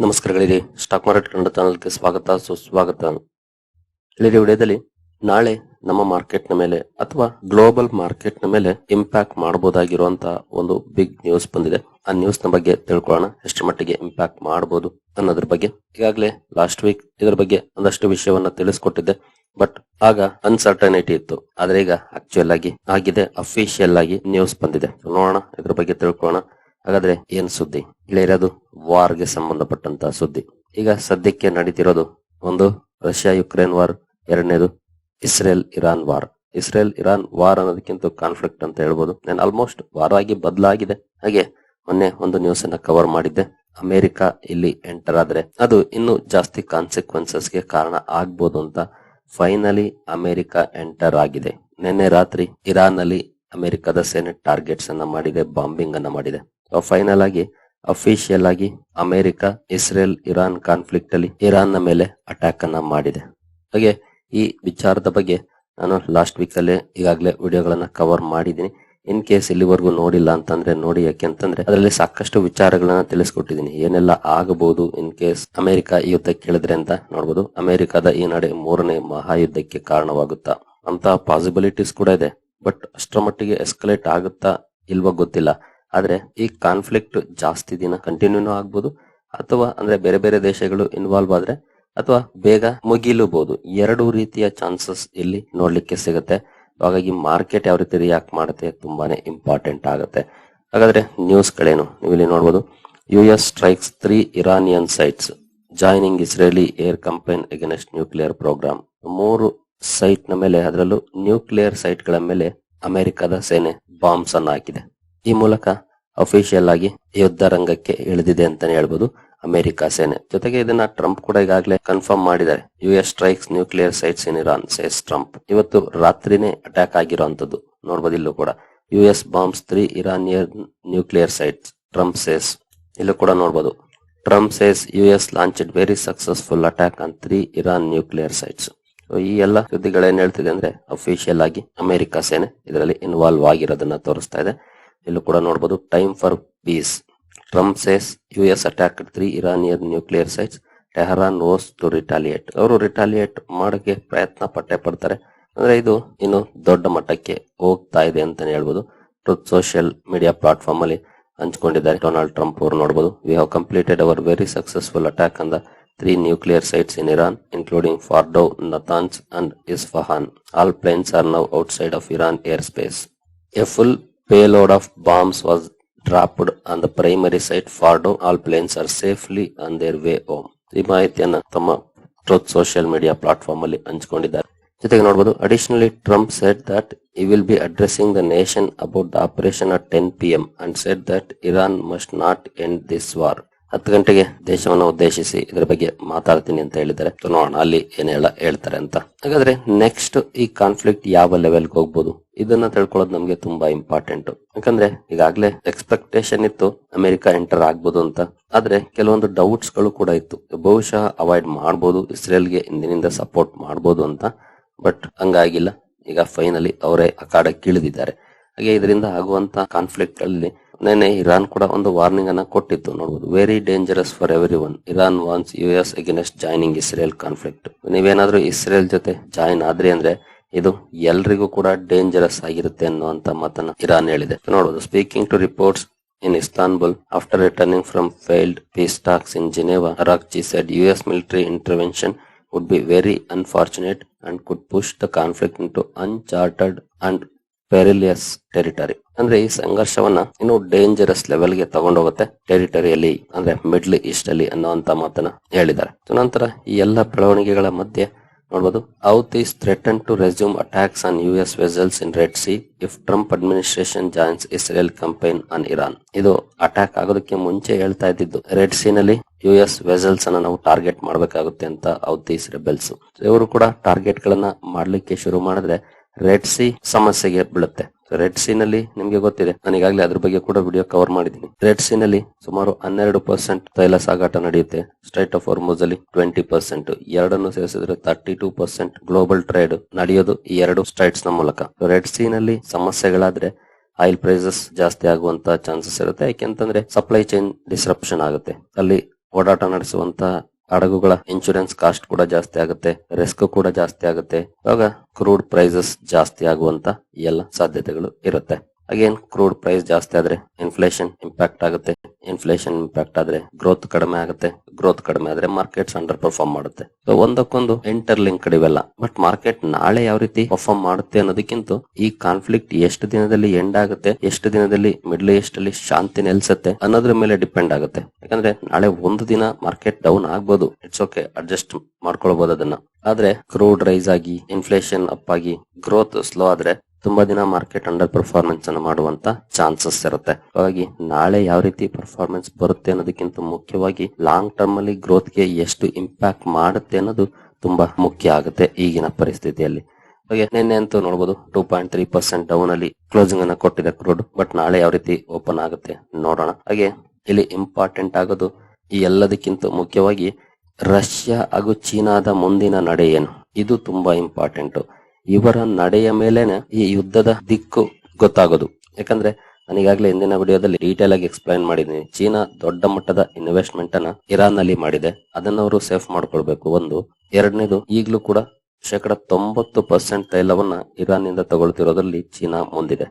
ನಮಸ್ಕಾರಗಳಿರಿ. Stock market Kannada ಚಾನಲ್ಗೆ ಸ್ವಾಗತ, ಸುಸ್ವಾಗತ. ಇಲ್ಲಿರಿ ವಿಡಿಯೋದಲ್ಲಿ ನಾಳೆ ನಮ್ಮ ಮಾರ್ಕೆಟ್ನ ಮೇಲೆ ಅಥವಾ ಗ್ಲೋಬಲ್ ಮಾರ್ಕೆಟ್ನ ಮೇಲೆ ಇಂಪ್ಯಾಕ್ಟ್ ಮಾಡಬಹುದಾಗಿರುವಂತಹ ಒಂದು ಬಿಗ್ ನ್ಯೂಸ್ ಬಂದಿದೆ. ಆ ನ್ಯೂಸ್ನ ಬಗ್ಗೆ ತಿಳ್ಕೊಳ್ಳೋಣ. ಎಷ್ಟು ಮಟ್ಟಿಗೆ ಇಂಪ್ಯಾಕ್ಟ್ ಮಾಡಬಹುದು ಅನ್ನೋದ್ರ ಬಗ್ಗೆ. ಈಗಾಗಲೇ ಲಾಸ್ಟ್ ವೀಕ್ ಇದರ ಬಗ್ಗೆ ಒಂದಷ್ಟು ವಿಷಯವನ್ನ ತಿಳಿಸ್ಕೊಟ್ಟಿದ್ದೆ. ಬಟ್ ಆಗ ಅನ್ಸರ್ಟನಿಟಿ ಇತ್ತು. ಆದ್ರೆ ಈಗ ಆಕ್ಚುಯಲ್ ಆಗಿ, ಆಗಿದೆ ಅಫಿಷಿಯಲ್ ಆಗಿ ನ್ಯೂಸ್ ಬಂದಿದೆ. ನೋಡೋಣ, ಇದ್ರ ಬಗ್ಗೆ ತಿಳ್ಕೊಳ್ಳೋಣ. ಹಾಗಾದ್ರೆ ಏನ್ ಸುದ್ದಿ? ಇಲ್ಲ ಇರೋದು ವಾರ್ಗೆ ಸಂಬಂಧಪಟ್ಟಂತ ಸುದ್ದಿ. ಈಗ ಸದ್ಯಕ್ಕೆ ನಡೀತಿರೋದು ಒಂದು ರಷ್ಯಾ ಯುಕ್ರೇನ್ ವಾರ್, ಎರಡನೇದು Israel Iran war. Israel Iran war ಅನ್ನೋದಕ್ಕಿಂತ ಕಾನ್ಫ್ಲಿಕ್ಟ್ ಅಂತ ಹೇಳ್ಬೋದು. ನಾನು ಆಲ್ಮೋಸ್ಟ್ ವಾರ್ ಆಗಿ ಬದಲಾಗಿದೆ. ಹಾಗೆ ಮೊನ್ನೆ ಒಂದು ನ್ಯೂಸ್ ಅನ್ನ ಕವರ್ ಮಾಡಿದ್ದೆ. ಅಮೆರಿಕ ಇಲ್ಲಿ ಎಂಟರ್ ಆದ್ರೆ ಅದು ಇನ್ನು ಜಾಸ್ತಿ ಕಾನ್ಸಿಕ್ವೆನ್ಸಸ್ಗೆ ಕಾರಣ ಆಗ್ಬೋದು ಅಂತ ಫೈನಲಿ ಅಮೆರಿಕ ಎಂಟರ್ ಆಗಿದೆ. ನಿನ್ನೆ ರಾತ್ರಿ ಇರಾನ್ ಅಲ್ಲಿ ಅಮೆರಿಕದ ಸೇನೆ ಟಾರ್ಗೆಟ್ಸ್ ಅನ್ನ ಮಾಡಿದೆ, ಬಾಂಬಿಂಗ್ ಅನ್ನ ಮಾಡಿದೆ. ಫೈನಲ್ ಆಗಿ ಅಫಿಷಿಯಲ್ ಆಗಿ ಅಮೆರಿಕ, ಇಸ್ರೇಲ್, ಇರಾನ್ ಕಾನ್ಫ್ಲಿಕ್ಟ್ ಅಲ್ಲಿ ಇರಾನ್ನ ಮೇಲೆ ಅಟ್ಯಾಕ್ ಅನ್ನ ಮಾಡಿದೆ. ಹಾಗೆ ಈ ವಿಚಾರದ ಬಗ್ಗೆ ನಾನು ಲಾಸ್ಟ್ ವೀಕ್ ಅಲ್ಲಿ ಈಗಾಗಲೇ ವಿಡಿಯೋಗಳನ್ನ ಕವರ್ ಮಾಡಿದ್ದೀನಿ. ಇನ್ ಕೇಸ್ ಇಲ್ಲಿವರೆಗೂ ನೋಡಿಲ್ಲ ಅಂತಂದ್ರೆ ನೋಡಿ, ಯಾಕೆ ಅಂತಂದ್ರೆ ಅದರಲ್ಲಿ ಸಾಕಷ್ಟು ವಿಚಾರಗಳನ್ನ ತಿಳಿಸ್ಕೊಟ್ಟಿದ್ದೀನಿ. ಏನೆಲ್ಲ ಆಗಬಹುದು ಇನ್ ಕೇಸ್ ಅಮೆರಿಕ ಯುದ್ಧ ಕೇಳಿದ್ರೆ ಅಂತ ನೋಡಬಹುದು ಅಮೆರಿಕದ ಈ ನಡೆ ಮೂರನೇ ಮಹಾಯುದ್ಧಕ್ಕೆ ಕಾರಣವಾಗುತ್ತಾ ಅಂತ ಪಾಸಿಬಿಲಿಟೀಸ್ ಕೂಡ ಇದೆ. ಬಟ್ ಅಷ್ಟರ ಮಟ್ಟಿಗೆ ಎಸ್ಕಲೇಟ್ ಆಗುತ್ತಾ ಇಲ್ವಾ ಗೊತ್ತಿಲ್ಲ. ಆದ್ರೆ ಈ ಕಾನ್ಫ್ಲಿಕ್ಟ್ ಜಾಸ್ತಿ ದಿನ ಕಂಟಿನ್ಯೂನೂ ಆಗ್ಬೋದು, ಅಥವಾ ಅಂದ್ರೆ ಬೇರೆ ಬೇರೆ ದೇಶಗಳು ಇನ್ವಾಲ್ವ್ ಆದ್ರೆ ಅಥವಾ ಬೇಗ ಮುಗಿಲೂಬಹುದು ಎರಡು ರೀತಿಯ ಚಾನ್ಸಸ್ ಇಲ್ಲಿ ನೋಡ್ಲಿಕ್ಕೆ ಸಿಗುತ್ತೆ. ಹಾಗಾಗಿ ಮಾರ್ಕೆಟ್ ಯಾವ ರೀತಿ ರಿಯಾಕ್ಟ್ ಮಾಡುತ್ತೆ ತುಂಬಾನೇ ಇಂಪಾರ್ಟೆಂಟ್ ಆಗುತ್ತೆ. ಹಾಗಾದ್ರೆ ನ್ಯೂಸ್ ಗಳೇನು? ನೀವು ಇಲ್ಲಿ ನೋಡಬಹುದು U S strikes three Iranian sites joining Israeli air campaign against nuclear program ಮೂರು ಸೈಟ್ನ ಮೇಲೆ, ಅದರಲ್ಲೂ ನ್ಯೂಕ್ಲಿಯರ್ ಸೈಟ್ಗಳ ಮೇಲೆ ಅಮೆರಿಕದ ಸೇನೆ ಬಾಂಬ್ಸ್ ಅನ್ನು ಹಾಕಿದೆ. ಈ ಮೂಲಕ ಅಫಿಷಿಯಲ್ ಆಗಿ ಯುದ್ಧ ರಂಗಕ್ಕೆ ಇಳಿದಿದೆ ಅಂತಾನೆ ಹೇಳ್ಬೋದು ಅಮೆರಿಕ ಸೇನೆ. ಜೊತೆಗೆ ಇದನ್ನ ಟ್ರಂಪ್ ಕೂಡ ಈಗಾಗಲೇ ಕನ್ಫರ್ಮ್ ಮಾಡಿದ್ದಾರೆ. U S strikes nuclear sites in Iran says Trump ಇವತ್ತು ರಾತ್ರಿನೇ ಅಟ್ಯಾಕ್ ಆಗಿರುವಂತದ್ದು ನೋಡಬಹುದು ಇಲ್ಲೂ ಕೂಡ. U S bombs three Iranian nuclear sites Trump says ಇಲ್ಲೂ ಕೂಡ ನೋಡ್ಬೋದು. Trump says U S launch very successful attack on three Iran nuclear sites ಈ ಎಲ್ಲ ಸುದ್ದಿಗಳೇನ್ ಹೇಳ್ತಿದೆ ಅಂದ್ರೆ ಅಫಿಷಿಯಲ್ ಆಗಿ ಅಮೆರಿಕ ಸೇನೆ ಇದರಲ್ಲಿ ಇನ್ವಾಲ್ವ್ ಆಗಿರೋದನ್ನ ತೋರಿಸ್ತಾ ಇದೆ. ಇಲ್ಲೂ ಕೂಡ ನೋಡಬಹುದು time for peace Trump says U S attack three Iranian nuclear sites Tehran vows to retaliate ಅವರು ರಿಟಾಲಿಯೇಟ್ ಮಾಡೋಕೆ ಪ್ರಯತ್ನ ಪಟ್ಟೆ ಪಡ್ತಾರೆ. ಅಂದ್ರೆ ಇದು ಇನ್ನು ದೊಡ್ಡ ಮಟ್ಟಕ್ಕೆ ಹೋಗ್ತಾ ಇದೆ ಅಂತಾನೆ ಹೇಳ್ಬೋದು. ಟ್ರೂತ್ ಸೋಷಿಯಲ್ ಮೀಡಿಯಾ ಪ್ಲಾಟ್ಫಾರ್ಮ್ ಅಲ್ಲಿ ಹಂಚಿಕೊಂಡಿದ್ದಾರೆ. ಡೊನಾಲ್ಡ್ ಟ್ರಂಪ್ ಅವರು ನೋಡಬಹುದು we have completed our very successful attack ಅಂದ nuclear sites in Iran including Fordow Natanz and Isfahan all planes are now outside of Iran air space a full payload of bombs was dropped on the primary site Fardo. All planes are safely on their way home. ಈ ಮಾಹಿತಿಯನ್ನ ತಮ್ಮ truth social media platform ಅಲ್ಲಿ ಹಂಚಿಕೊಂಡಿದ್ದಾರೆ ಜೊತೆಗೆ ನೋಡಬಹುದು additionally Trump said that he will be addressing the nation about the operation at ten P M and said that Iran must not end this war ಹತ್ತು ಗಂಟೆಗೆ ದೇಶವನ್ನು ಉದ್ದೇಶಿಸಿ ಇದರ ಬಗ್ಗೆ ಮಾತಾಡ್ತೀನಿ ಅಂತ ಹೇಳಿದ್ದಾರೆ. ನೋಡೋಣ, ಅಲ್ಲಿ ಏನೆಲ್ಲ ಹೇಳ್ತಾರೆ ಅಂತ. ಹಾಗಾದ್ರೆ ನೆಕ್ಸ್ಟ್ ಈ ಕಾನ್ಫ್ಲಿಕ್ಟ್ ಯಾವ ಲೆವೆಲ್ಗೆ ಹೋಗ್ಬೋದು? ಇದನ್ನ ತಿಳ್ಕೊಳ್ಳೋದು ನಮ್ಗೆ ತುಂಬಾ ಇಂಪಾರ್ಟೆಂಟ್ ಯಾಕಂದ್ರೆ ಈಗಾಗಲೇ ಎಕ್ಸ್ಪೆಕ್ಟೇಷನ್ ಇತ್ತು ಅಮೆರಿಕ ಎಂಟರ್ ಆಗ್ಬೋದು ಅಂತ. ಆದ್ರೆ ಕೆಲವೊಂದು ಡೌಟ್ಸ್ಗಳು ಕೂಡ ಇತ್ತು. ಬಹುಶಃ ಅವಾಯ್ಡ್ ಮಾಡಬಹುದು ಇಸ್ರೇಲ್ಗೆ ಇಂದಿನಿಂದ ಸಪೋರ್ಟ್ ಮಾಡಬಹುದು ಅಂತ. ಬಟ್ ಹಂಗಾಗಿಲ್ಲ. ಈಗ ಫೈನಲಿ ಅವರೇ ಅಖಾಡಕ್ಕೆ ಇಳಿದಿದ್ದಾರೆ. ಹಾಗೆ ಇದರಿಂದ ಆಗುವಂತ ಕಾನ್ಫ್ಲಿಕ್ಟ್ ಅಲ್ಲಿ ನೆನೆ ಇರಾನ್ ಕೂಡ ಒಂದು ವಾರ್ನಿಂಗ್ ಅನ್ನ ಕೊಟ್ಟಿತ್ತು. ನೋಡಬಹುದು very dangerous for everyone Iran warns U S against joining Israel conflict ನೀವೇನಾದ್ರೂ ಇಸ್ರೇಲ್ ಜೊತೆ ಜಾಯಿನ್ ಆದ್ರಿ ಅಂದ್ರೆ ಇದು ಎಲ್ರಿಗೂ ಕೂಡ ಡೇಂಜರಸ್ ಆಗಿರುತ್ತೆ ಅನ್ನುವಂತ ಮಾತನ್ನ ಇರಾನ್ ಹೇಳಿದೆ. ನೋಡಬಹುದು speaking to reporters in in Istanbul after returning from failed peace talks in Geneva, Arakchi said military intervention intervention be very unfortunate and and could the the conflict to uncharted and perilous territory. ಅಂದ್ರೆ ಈ ಸಂಘರ್ಷವನ್ನ ಇನ್ನು dangerous ಲೆವೆಲ್ಗೆ ತಗೊಂಡೋಗುತ್ತೆ. ಟೆರಿಟರಿಯಲ್ಲಿ ಅಂದ್ರೆ middle East ಅಲ್ಲಿ ಅನ್ನುವಂತ ಮಾತನ್ನ ಹೇಳಿದ್ದಾರೆ. ನಂತರ ಈ ಎಲ್ಲ ಬೆಳವಣಿಗೆಗಳ ಮಧ್ಯೆ ನೋಡಬಹುದು Houthis threaten to resume attacks on U S vessels in Red Sea if Trump administration joins Israel campaign on Iran ಇದು ಅಟ್ಯಾಕ್ ಆಗೋದಕ್ಕೆ ಮುಂಚೆ ಹೇಳ್ತಾ ಇದ್ದಿದ್ದು. ರೆಡ್ ಸಿ ನಲ್ಲಿ ಯು ಎಸ್ ವೆಸಲ್ಸ್ ಅನ್ನ ನಾವು ಟಾರ್ಗೆಟ್ ಮಾಡಬೇಕಾಗುತ್ತೆ ಅಂತ ಔತ್ ಈಸ್ ರೆಬೆಲ್ಸ್ ಇವರು ಕೂಡ ಟಾರ್ಗೆಟ್ ಗಳನ್ನ ಮಾಡ್ಲಿಕ್ಕೆ ಶುರು ಮಾಡಿದ್ರೆ ರೆಡ್ ಸಿ ಸಮಸ್ಯೆಗೆ ಬೀಳುತ್ತೆ. ರೆಡ್ ಸಿ ನಲ್ಲಿ ನಿಮ್ಗೆ ಗೊತ್ತಿದೆ, ನಾನು ಈಗಾಗಲೇ ಅದ್ರ ಬಗ್ಗೆ ಕೂಡ ವಿಡಿಯೋ ಕವರ್ ಮಾಡಿದ್ದೀನಿ. ರೆಡ್ ಸಿ ನಲ್ಲಿ ಸುಮಾರು ಹನ್ನೆರಡು ಪರ್ಸೆಂಟ್ ತೈಲ ಸಾಗಾಟ ನಡೆಯುತ್ತೆ. ಸ್ಟ್ರೈಟ್ ಆಫ್ ಹೊರ್ಮೋಸ್ ಅಲ್ಲಿ ಟ್ವೆಂಟಿ ಪರ್ಸೆಂಟ್ ಎರಡನ್ನು ಸೇರಿಸಿದ್ರೆ thirty two percent global trade ನಡೆಯೋದು ಈ ಎರಡು ಸ್ಟ್ರೈಟ್ಸ್ನ ಮೂಲಕ. ರೆಡ್ ಸಿ ನಲ್ಲಿ ಸಮಸ್ಯೆಗಳಾದ್ರೆ ಆಯಿಲ್ ಪ್ರೈಸಸ್ ಜಾಸ್ತಿ ಆಗುವಂತ ಚಾನ್ಸಸ್ ಇರುತ್ತೆ. ಯಾಕೆಂತಂದ್ರೆ ಸಪ್ಲೈ ಚೈನ್ ಡಿಸ್ರಪ್ಷನ್ ಆಗುತ್ತೆ. ಅಲ್ಲಿ ಓಡಾಟ ನಡೆಸುವಂತ ಹಡಗುಗಳ ಇನ್ಶೂರೆನ್ಸ್ ಕಾಸ್ಟ್ ಕೂಡ ಜಾಸ್ತಿ ಆಗುತ್ತೆ ರಿಸ್ಕ್ ಕೂಡ ಜಾಸ್ತಿ ಆಗುತ್ತೆ. ಇವಾಗ ಕ್ರೂಡ್ ಪ್ರೈಸಸ್ ಜಾಸ್ತಿ ಆಗುವಂತ ಎಲ್ಲ ಸಾಧ್ಯತೆಗಳು ಇರುತ್ತೆ. ಅಗೇನ್ ಕ್ರೂಡ್ ಪ್ರೈಸ್ ಜಾಸ್ತಿ ಆದ್ರೆ ಇನ್ಫ್ಲೇಷನ್ ಇಂಪ್ಯಾಕ್ಟ್ ಆಗುತ್ತೆ ಇನ್ಫ್ಲೇಷನ್ ಇಂಪ್ಯಾಕ್ಟ್ ಆದ್ರೆ ಗ್ರೋತ್ ಕಡಿಮೆ ಆಗುತ್ತೆ. ಗ್ರೋತ್ ಕಡಿಮೆ ಆದ್ರೆ ಮಾರ್ಕೆಟ್ಸ್ ಅಂಡರ್ ಪರ್ಫಾರ್ಮ್ ಮಾಡುತ್ತೆ ಒಂದಕ್ಕೊಂದು ಇಂಟರ್ ಲಿಂಕ್ ಇವೆಲ್ಲ ಬಟ್ ಮಾರ್ಕೆಟ್ ನಾಳೆ ಯಾವ ರೀತಿ ಪರ್ಫಾರ್ಮ್ ಮಾಡುತ್ತೆ ಅನ್ನೋದಕ್ಕಿಂತ ಈ ಕಾನ್ಫ್ಲಿಕ್ಟ್ ಎಷ್ಟು ದಿನದಲ್ಲಿ ಎಂಡ್ ಆಗುತ್ತೆ, ಎಷ್ಟು ದಿನದಲ್ಲಿ ಮಿಡ್ಲ್ ಈಸ್ಟ್ ಅಲ್ಲಿ ಶಾಂತಿ ನೆಲೆಸುತ್ತೆ ಅನ್ನೋದ್ರ ಮೇಲೆ ಡಿಪೆಂಡ್ ಆಗುತ್ತೆ. ಯಾಕಂದ್ರೆ ನಾಳೆ ಒಂದು ದಿನ ಮಾರ್ಕೆಟ್ ಡೌನ್ ಆಗ್ಬೋದು. ಇಟ್ಸ್ ಓಕೆ ಅಡ್ಜಸ್ಟ್ ಮಾಡ್ಕೊಳ್ಬಹುದು ಅದನ್ನ. ಆದ್ರೆ ಕ್ರೂಡ್ ರೈಸ್ ಆಗಿ ಇನ್ಫ್ಲೇಷನ್ ಅಪ್ ಆಗಿ ಗ್ರೋತ್ ಸ್ಲೋ ಆದ್ರೆ ತುಂಬಾ ದಿನ ಮಾರ್ಕೆಟ್ ಅಂಡರ್ ಪರ್ಫಾರ್ಮೆನ್ಸ್ ಅನ್ನು ಮಾಡುವಂತ ಚಾನ್ಸಸ್ ಇರುತ್ತೆ. ಹಾಗಾಗಿ ನಾಳೆ ಯಾವ ರೀತಿ ಪರ್ಫಾರ್ಮೆನ್ಸ್ ಬರುತ್ತೆ ಅನ್ನೋದಕ್ಕಿಂತ ಮುಖ್ಯವಾಗಿ ಲಾಂಗ್ ಟರ್ಮ್ ಅಲ್ಲಿ ಗ್ರೋತ್ಗೆ ಎಷ್ಟು ಇಂಪ್ಯಾಕ್ಟ್ ಮಾಡುತ್ತೆ ಅನ್ನೋದು ತುಂಬಾ ಮುಖ್ಯ ಆಗುತ್ತೆ ಈಗಿನ ಪರಿಸ್ಥಿತಿಯಲ್ಲಿ. ಹಾಗೆ ನಿನ್ನೆ ಅಂತೂ ನೋಡಬಹುದು two point three percent down ಅಲ್ಲಿ ಕ್ಲೋಸಿಂಗ್ ಅನ್ನ ಕೊಟ್ಟಿದೆ ಕ್ರೋಡ್ ಬಟ್ ನಾಳೆ ಯಾವ ರೀತಿ ಓಪನ್ ಆಗುತ್ತೆ ನೋಡೋಣ. ಹಾಗೆ ಇಲ್ಲಿ ಇಂಪಾರ್ಟೆಂಟ್ ಆಗೋದು ಈ ಎಲ್ಲದಕ್ಕಿಂತ ಮುಖ್ಯವಾಗಿ ರಷ್ಯಾ ಹಾಗೂ ಚೀನಾದ ಮುಂದಿನ ನಡೆ ಏನು? ಇದು ತುಂಬಾ ಇಂಪಾರ್ಟೆಂಟ್ ಇವರ ನಡೆಯ ಮೇಲೇನೆ ಈ ಯುದ್ಧದ ದಿಕ್ಕು ಗೊತ್ತಾಗೋದು. ಯಾಕಂದ್ರೆ ನಾನೀಗಾಗಲೇ ಹಿಂದಿನ ವಿಡಿಯೋದಲ್ಲಿ ಡೀಟೇಲ್ ಆಗಿ ಎಕ್ಸ್ಪ್ಲೈನ್ ಮಾಡಿದ್ದೀನಿ. ಚೀನಾ ದೊಡ್ಡ ಮಟ್ಟದ ಇನ್ವೆಸ್ಟ್ಮೆಂಟ್ ಅನ್ನ ಇರಾನ್ನಲ್ಲಿ ಮಾಡಿದೆ. ಅದನ್ನ ಅವರು ಸೇಫ್ ಮಾಡ್ಕೊಳ್ಬೇಕು. ಒಂದು. ಎರಡನೇದು, ಈಗಲೂ ಕೂಡ ಶೇಕಡ ತೊಂಬತ್ತು ಪರ್ಸೆಂಟ್ ತೈಲವನ್ನ ಇರಾನ್ನಿಂದ ತಗೊಳ್ತಿರೋದ್ರಲ್ಲಿ ಚೀನಾ ಮುಂದಿದೆ.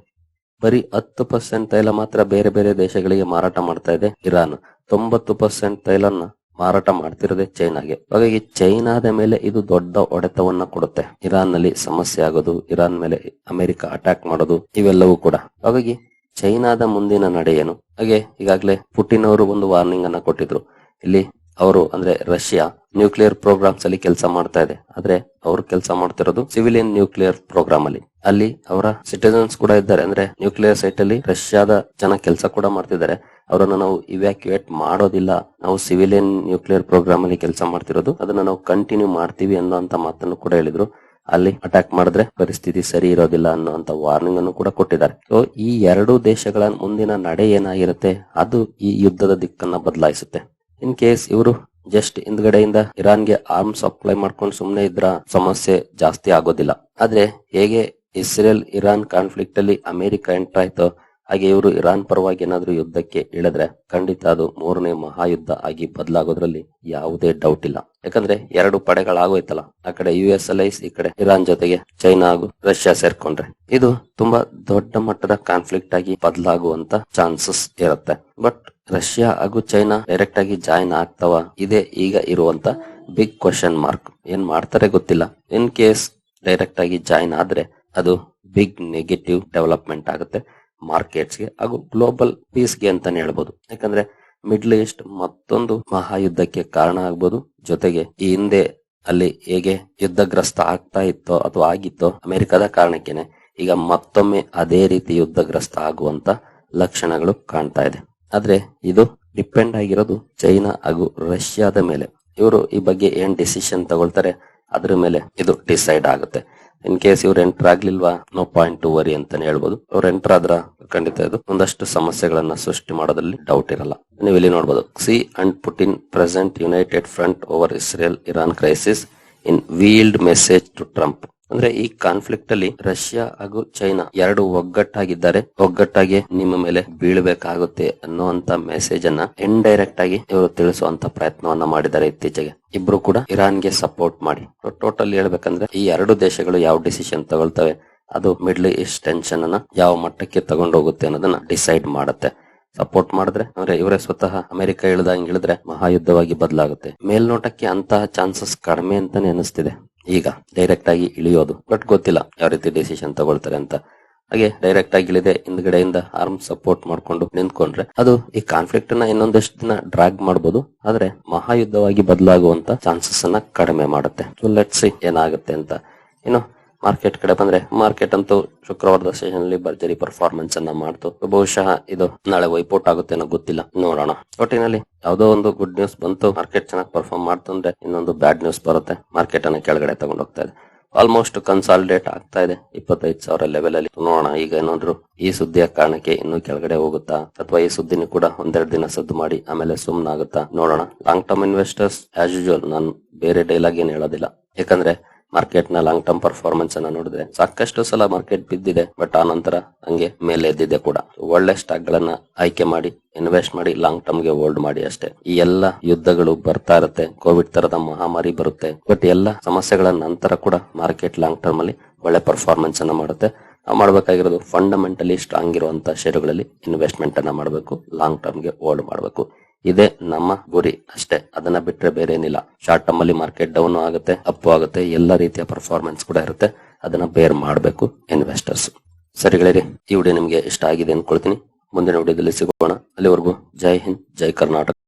ಬರೀ ಹತ್ತು ಪರ್ಸೆಂಟ್ ತೈಲ ಮಾತ್ರ ಬೇರೆ ಬೇರೆ ದೇಶಗಳಿಗೆ ಮಾರಾಟ ಮಾಡ್ತಾ ಇದೆ ಇರಾನ್. ತೊಂಬತ್ತು ಪರ್ಸೆಂಟ್ ತೈಲನ್ನ ಮಾರಾಟ ಮಾಡ್ತಿರೋದೇ ಚೈನಾಗೆ. ಹಾಗಾಗಿ ಚೈನಾದ ಮೇಲೆ ಇದು ದೊಡ್ಡ ಒಡೆತವನ್ನ ಕೊಡುತ್ತೆ. ಇರಾನ್ನಲ್ಲಿ ಸಮಸ್ಯೆ ಆಗೋದು, ಇರಾನ್ ಮೇಲೆ ಅಮೆರಿಕ ಅಟ್ಯಾಕ್ ಮಾಡೋದು, ಇವೆಲ್ಲವೂ ಕೂಡ. ಹಾಗಾಗಿ ಚೈನಾದ ಮುಂದಿನ ನಡೆ ಏನು? ಹಾಗೆ ಈಗಾಗಲೇ ಪುಟಿನ್ ಅವರು ಒಂದು ವಾರ್ನಿಂಗ್ ಅನ್ನ ಕೊಟ್ಟಿದ್ರು. ಇಲ್ಲಿ ಅವರು, ಅಂದ್ರೆ ರಷ್ಯಾ ನ್ಯೂಕ್ಲಿಯರ್ ಪ್ರೋಗ್ರಾಮ್ಸ್ ಅಲ್ಲಿ ಕೆಲಸ ಮಾಡ್ತಾ ಇದೆ. ಆದ್ರೆ ಅವರು ಕೆಲಸ ಮಾಡ್ತಿರೋದು ಸಿವಿಲಿಯನ್ ನ್ಯೂಕ್ಲಿಯರ್ ಪ್ರೋಗ್ರಾಮ್ ಅಲ್ಲಿ. ಅಲ್ಲಿ ಅವರ ಸಿಟಿಸನ್ಸ್ ಕೂಡ ಇದ್ದಾರೆ. ಅಂದ್ರೆ ನ್ಯೂಕ್ಲಿಯರ್ ಸೈಟ್ ಅಲ್ಲಿ ರಷ್ಯಾದ ಜನ ಕೆಲಸ ಕೂಡ ಮಾಡ್ತಿದ್ದಾರೆ. ಅವರನ್ನ ನಾವು ಇವ್ಯಾಕ್ಯುಯೇಟ್ ಮಾಡೋದಿಲ್ಲ. ನಾವು ಸಿವಿಲಿಯನ್ ನ್ಯೂಕ್ಲಿಯರ್ ಪ್ರೋಗ್ರಾಮ್ ಅಲ್ಲಿ ಕೆಲಸ ಮಾಡ್ತಿರೋದು. ಅದನ್ನ ನಾವು ಕಂಟಿನ್ಯೂ ಮಾಡ್ತೀವಿ ಅನ್ನೋಂತ ಮಾತನ್ನು ಕೂಡ ಹೇಳಿದ್ರು. ಅಲ್ಲಿ ಅಟ್ಯಾಕ್ ಮಾಡಿದ್ರೆ ಪರಿಸ್ಥಿತಿ ಸರಿ ಇರೋದಿಲ್ಲ ಅನ್ನುವಂತ ವಾರ್ನಿಂಗ್ ಅನ್ನು ಕೂಡ ಕೊಟ್ಟಿದ್ದಾರೆ. ಸೊ ಈ ಎರಡು ದೇಶಗಳ ಮುಂದಿನ ನಡೆ ಏನಾಗಿರುತ್ತೆ? ಅದು ಈ ಯುದ್ಧದ ದಿಕ್ಕನ್ನ ಬದಲಾಯಿಸುತ್ತೆ. ಇನ್ ಕೇಸ್ ಇವರು ಜಸ್ಟ್ ಹಿಂದ್ಗಡೆಯಿಂದ ಇರಾನ್ಗೆ ಆರ್ಮ್ ಸಪ್ಲೈ ಮಾಡ್ಕೊಂಡು ಸುಮ್ನೆ ಇದ್ರ ಸಮಸ್ಯೆ ಜಾಸ್ತಿ ಆಗೋದಿಲ್ಲ. ಆದ್ರೆ ಹೇಗೆ ಇಸ್ರೇಲ್ ಇರಾನ್ ಕಾನ್ಫ್ಲಿಕ್ಟ್ ಅಲ್ಲಿ ಅಮೆರಿಕ ಎಂಟರ್ ಆಯ್ತೋ, ಹಾಗೆ ಇವರು ಇರಾನ್ ಪರವಾಗಿ ಏನಾದ್ರೂ ಯುದ್ಧಕ್ಕೆ ಇಳಿದ್ರೆ ಖಂಡಿತ ಅದು ಮೂರನೇ ಮಹಾಯುದ್ಧ ಆಗಿ ಬದಲಾಗೋದ್ರಲ್ಲಿ ಯಾವುದೇ ಡೌಟ್ ಇಲ್ಲ. ಯಾಕಂದ್ರೆ ಎರಡು ಪಡೆಗಳಾಗೋಯ್ತಲ್ಲ, ಆ ಕಡೆ ಯು ಎಸ್ ಐಸ್ ಈ ಕಡೆ ಇರಾನ್ ಜೊತೆಗೆ ಚೈನಾ ಹಾಗೂ ರಷ್ಯಾ ಸೇರ್ಕೊಂಡ್ರೆ. ಇದು ತುಂಬಾ ದೊಡ್ಡ ಮಟ್ಟದ ಕಾನ್ಫ್ಲಿಕ್ಟ್ ಆಗಿ ಬದಲಾಗುವಂತ ಚಾನ್ಸಸ್ ಇರುತ್ತೆ. ಬಟ್ ರಷ್ಯಾ ಹಾಗೂ ಚೈನಾ ಡೈರೆಕ್ಟ್ ಆಗಿ ಜಾಯಿನ್ ಆಗ್ತಾವ. ಇದೇ ಈಗ ಇರುವಂತ ಬಿಗ್ ಕ್ವಶನ್ ಮಾರ್ಕ್ ಏನ್ ಮಾಡ್ತಾರೆ ಗೊತ್ತಿಲ್ಲ. ಇನ್ ಕೇಸ್ ಡೈರೆಕ್ಟ್ ಆಗಿ ಜಾಯಿನ್ ಆದ್ರೆ ಅದು ಬಿಗ್ ನೆಗೆಟಿವ್ ಡೆವಲಪ್ಮೆಂಟ್ ಆಗುತ್ತೆ ಮಾರ್ಕೆಟ್ಸ್ಗೆ ಹಾಗೂ ಗ್ಲೋಬಲ್ ಪೀಸ್ಗೆ ಅಂತಾನೆ ಹೇಳ್ಬೋದು. ಯಾಕಂದ್ರೆ ಮಿಡ್ಲ್ ಈಸ್ಟ್ ಮತ್ತೊಂದು ಮಹಾಯುದ್ಧಕ್ಕೆ ಕಾರಣ ಆಗ್ಬೋದು. ಜೊತೆಗೆ ಈ ಹಿಂದೆ ಅಲ್ಲಿ ಹೇಗೆ ಯುದ್ಧಗ್ರಸ್ತ ಆಗ್ತಾ ಇತ್ತೋ ಅಥವಾ ಆಗಿತ್ತೋ ಅಮೆರಿಕದ ಕಾರಣಕ್ಕೇನೆ ಈಗ ಮತ್ತೊಮ್ಮೆ ಅದೇ ರೀತಿ ಯುದ್ಧಗ್ರಸ್ತ ಆಗುವಂತ ಲಕ್ಷಣಗಳು ಕಾಣ್ತಾ ಇದೆ. ಆದ್ರೆ ಇದು ಡಿಪೆಂಡ್ ಆಗಿರೋದು ಚೈನಾ ಹಾಗೂ ರಷ್ಯಾದ ಮೇಲೆ. ಇವರು ಈ ಬಗ್ಗೆ ಏನ್ ಡಿಸಿಷನ್ ತಗೊಳ್ತಾರೆ, ಅದ್ರ ಮೇಲೆ ಇದು ಡಿಸೈಡ್ ಆಗುತ್ತೆ. ಇನ್ ಕೇಸ್ ಇವ್ರು ಎಂಟರ್ ಆಗ್ಲಿಲ್ವಾ ನೋ ಪಾಯಿಂಟ್ ಟು ವರಿ ಅಂತಾನೆ ಹೇಳ್ಬೋದು. ಅವ್ರು ಎಂಟರ್ ಆದ್ರ ಖಂಡಿತ ಇದು ಒಂದಷ್ಟು ಸಮಸ್ಯೆಗಳನ್ನ ಸೃಷ್ಟಿ ಮಾಡೋದ್ರಲ್ಲಿ ಡೌಟ್ ಇರಲ್ಲ. ನೀವು ಇಲ್ಲಿ ನೋಡಬಹುದು Xi and Putin present united front over Israel Iran crisis in veiled message to Trump ಅಂದ್ರೆ ಈ ಕಾನ್ಫ್ಲಿಕ್ಟ್ ಅಲ್ಲಿ ರಷ್ಯಾ ಹಾಗೂ ಚೈನಾ ಎರಡು ಒಗ್ಗಟ್ಟಾಗಿದ್ದಾರೆ. ಒಗ್ಗಟ್ಟಾಗಿ ನಿಮ್ಮ ಮೇಲೆ ಬೀಳ್ಬೇಕಾಗುತ್ತೆ ಅನ್ನುವಂತ ಮೆಸೇಜ್ ಅನ್ನ ಇಂಡೈರೆಕ್ಟ್ ಆಗಿ ಇವರು ತಿಳಿಸುವಂತ ಪ್ರಯತ್ನವನ್ನ ಮಾಡಿದ್ದಾರೆ ಇತ್ತೀಚೆಗೆ. ಇಬ್ರು ಕೂಡ ಇರಾನ್ಗೆ ಸಪೋರ್ಟ್ ಮಾಡಿ. ಟೋಟಲ್ ಹೇಳ್ಬೇಕಂದ್ರೆ ಈ ಎರಡು ದೇಶಗಳು ಯಾವ ಡಿಸಿಷನ್ ತಗೊಳ್ತವೆ, ಅದು ಮಿಡ್ಲ್ ಈಸ್ಟ್ ಟೆನ್ಷನ್ ಅನ್ನ ಯಾವ ಮಟ್ಟಕ್ಕೆ ತಗೊಂಡೋಗುತ್ತೆ ಅನ್ನೋದನ್ನ ಡಿಸೈಡ್ ಮಾಡುತ್ತೆ. ಸಪೋರ್ಟ್ ಮಾಡಿದ್ರೆ, ಅಂದ್ರೆ ಇವರೇ ಸ್ವತಃ ಅಮೆರಿಕ ಇಳಿದಂಗೆ ಇಳಿದ್ರೆ ಮಹಾಯುದ್ಧವಾಗಿ ಬದಲಾಗುತ್ತೆ. ಮೇಲ್ನೋಟಕ್ಕೆ ಅಂತಹ ಚಾನ್ಸಸ್ ಕಡಿಮೆ ಅಂತಾನೆ ಅನಿಸ್ತಿದೆ ಈಗ ಡೈರೆಕ್ಟ್ ಆಗಿ ಇಳಿಯೋದು. ಬಟ್ ಗೊತ್ತಿಲ್ಲ ಯಾವ ರೀತಿ ಡಿಸಿಷನ್ ತಗೊಳ್ತಾರೆ ಅಂತ. ಹಾಗೆ ಡೈರೆಕ್ಟ್ ಆಗಿ ಇಳಿದೆ, ಹಿಂದ್ಗಡೆಯಿಂದ ಆರ್ಮ್ ಸಪೋರ್ಟ್ ಮಾಡ್ಕೊಂಡು ನಿಂತ್ಕೊಂಡ್ರೆ ಅದು ಈ ಕಾನ್ಫ್ಲಿಕ್ಟ್ನ ಇನ್ನೊಂದಷ್ಟು ದಿನ ಡ್ರಾಗ್ ಮಾಡಬಹುದು ಆದ್ರೆ ಮಹಾಯುದ್ಧವಾಗಿ ಬದಲಾಗುವಂತ ಚಾನ್ಸಸ್ ಅನ್ನ ಕಡಿಮೆ ಮಾಡುತ್ತೆ. ಸೊ ಲೆಟ್ಸ್ ಏನಾಗುತ್ತೆ ಅಂತ. ಇನ್ನು ಮಾರ್ಕೆಟ್ ಕಡೆ ಬಂದ್ರೆ ಮಾರ್ಕೆಟ್ ಅಂತೂ ಶುಕ್ರವಾರದ ಸೆಷನ್ ಅಲ್ಲಿ ಭರ್ಜರಿ ಪರ್ಫಾರ್ಮೆನ್ಸ್ ಅನ್ನ ಮಾಡ್ತು. ಬಹುಶಃ ಇದು ನಾಳೆ ವೈಪೌಟ್ ಆಗುತ್ತೆ ಅನ್ನೋ ಗೊತ್ತಿಲ್ಲ. ನೋಡೋಣ. ಒಟ್ಟಿನಲ್ಲಿ ಯಾವ್ದೋ ಒಂದು ಗುಡ್ ನ್ಯೂಸ್ ಬಂತು. ಮಾರ್ಕೆಟ್ ಚೆನ್ನಾಗಿ ಪರ್ಫಾರ್ಮ್ ಮಾಡ್ತು ಅಂದ್ರೆ ಇನ್ನೊಂದು ಬ್ಯಾಡ್ ನ್ಯೂಸ್ ಬರುತ್ತೆ. ಮಾರ್ಕೆಟ್ ಅನ್ನ ಕೆಳಗಡೆ ತಗೊಂಡು ಹೋಗ್ತಾ ಇದೆ. ಆಲ್ಮೋಸ್ಟ್ ಕನ್ಸಾಲಿಡೇಟ್ ಆಗ್ತಾ ಇದೆ. ಇಪ್ಪತ್ತೈದು ಸಾವಿರ ಲೆವೆಲ್ ಅಲ್ಲಿ. ನೋಡೋಣ, ಈಗ ಏನಾದ್ರು ಈ ಸುದ್ದಿಯ ಕಾರಣಕ್ಕೆ ಇನ್ನೂ ಕೆಳಗಡೆ ಹೋಗುತ್ತಾ? ಅಥವಾ ಈ ಸುದ್ದಿನ ಕೂಡ ಒಂದೆರಡು ದಿನ ಸದ್ದು ಮಾಡಿ ಆಮೇಲೆ ಸುಮ್ನಾಗುತ್ತಾ? ನೋಡೋಣ. Long term investors as usual ನಾನು ಬೇರೆ ಡೈಲಾಗ್ ಏನ್ ಹೇಳೋದಿಲ್ಲ. ಯಾಕಂದ್ರೆ ಮಾರ್ಕೆಟ್ನ ಲಾಂಗ್ ಟರ್ಮ್ ಪರ್ಫಾರ್ಮೆನ್ಸ್ ಅನ್ನ ನೋಡಿದ್ರೆ ಸಾಕಷ್ಟು ಸಲ ಮಾರ್ಕೆಟ್ ಬಿದ್ದಿದೆ ಬಟ್ ಆ ನಂತರ ಹಂಗೆ ಮೇಲೆ ಎದ್ದಿದೆ ಕೂಡ. ಒಳ್ಳೆ ಸ್ಟಾಕ್ ಗಳನ್ನ ಆಯ್ಕೆ ಮಾಡಿ ಇನ್ವೆಸ್ಟ್ ಮಾಡಿ ಲಾಂಗ್ ಟರ್ಮ್ಗೆ ಹೋಲ್ಡ್ ಮಾಡಿ ಅಷ್ಟೇ. ಈ ಎಲ್ಲ ಯುದ್ಧಗಳು ಬರ್ತಾ ಇರುತ್ತೆ ಕೋವಿಡ್ ತರದ ಮಹಾಮಾರಿ ಬರುತ್ತೆ ಬಟ್ ಎಲ್ಲ ಸಮಸ್ಯೆಗಳ ನಂತರ ಕೂಡ ಮಾರ್ಕೆಟ್ ಲಾಂಗ್ ಟರ್ಮ್ ಅಲ್ಲಿ ಒಳ್ಳೆ ಪರ್ಫಾರ್ಮೆನ್ಸ್ ಅನ್ನ ಮಾಡುತ್ತೆ. ನಾವು ಮಾಡಬೇಕಾಗಿರೋದು ಫಂಡಮೆಂಟಲಿ ಸ್ಟ್ರಾಂಗ್ ಇರುವಂತಹ ಷೇರುಗಳಲ್ಲಿ ಇನ್ವೆಸ್ಟ್ಮೆಂಟ್ ಅನ್ನ ಮಾಡಬೇಕು ಲಾಂಗ್ ಟರ್ಮ್ಗೆ ಹೋಲ್ಡ್ ಮಾಡಬೇಕು. ಇದೇ ನಮ್ಮ ಗುರಿ ಅಷ್ಟೇ. ಅದನ್ನ ಬಿಟ್ರೆ ಬೇರೆ ಏನಿಲ್ಲ ಶಾರ್ಟ್ ಟರ್ಮ್ ಅಲ್ಲಿ ಮಾರ್ಕೆಟ್ ಡೌನ್ ಆಗುತ್ತೆ ಅಪ್ ಆಗುತ್ತೆ, ಎಲ್ಲ ರೀತಿಯ ಪರ್ಫಾರ್ಮೆನ್ಸ್ ಕೂಡ ಇರುತ್ತೆ. ಅದನ್ನ ಬೇರ್ ಮಾಡಬೇಕು ಇನ್ವೆಸ್ಟರ್ಸ್ ಸರಿ ಗೆಳೆಯರಿ, ಈ ವಿಡಿಯೋ ನಿಮಗೆ ಇಷ್ಟ ಆಗಿದೆ ಅನ್ಕೊಳ್ತೀನಿ. ಮುಂದಿನ ವಿಡಿಯೋದಲ್ಲಿ ಸಿಗೋಣ. ಅಲ್ಲಿವರೆಗೂ ಜೈ ಹಿಂದ್, ಜೈ ಕರ್ನಾಟಕ.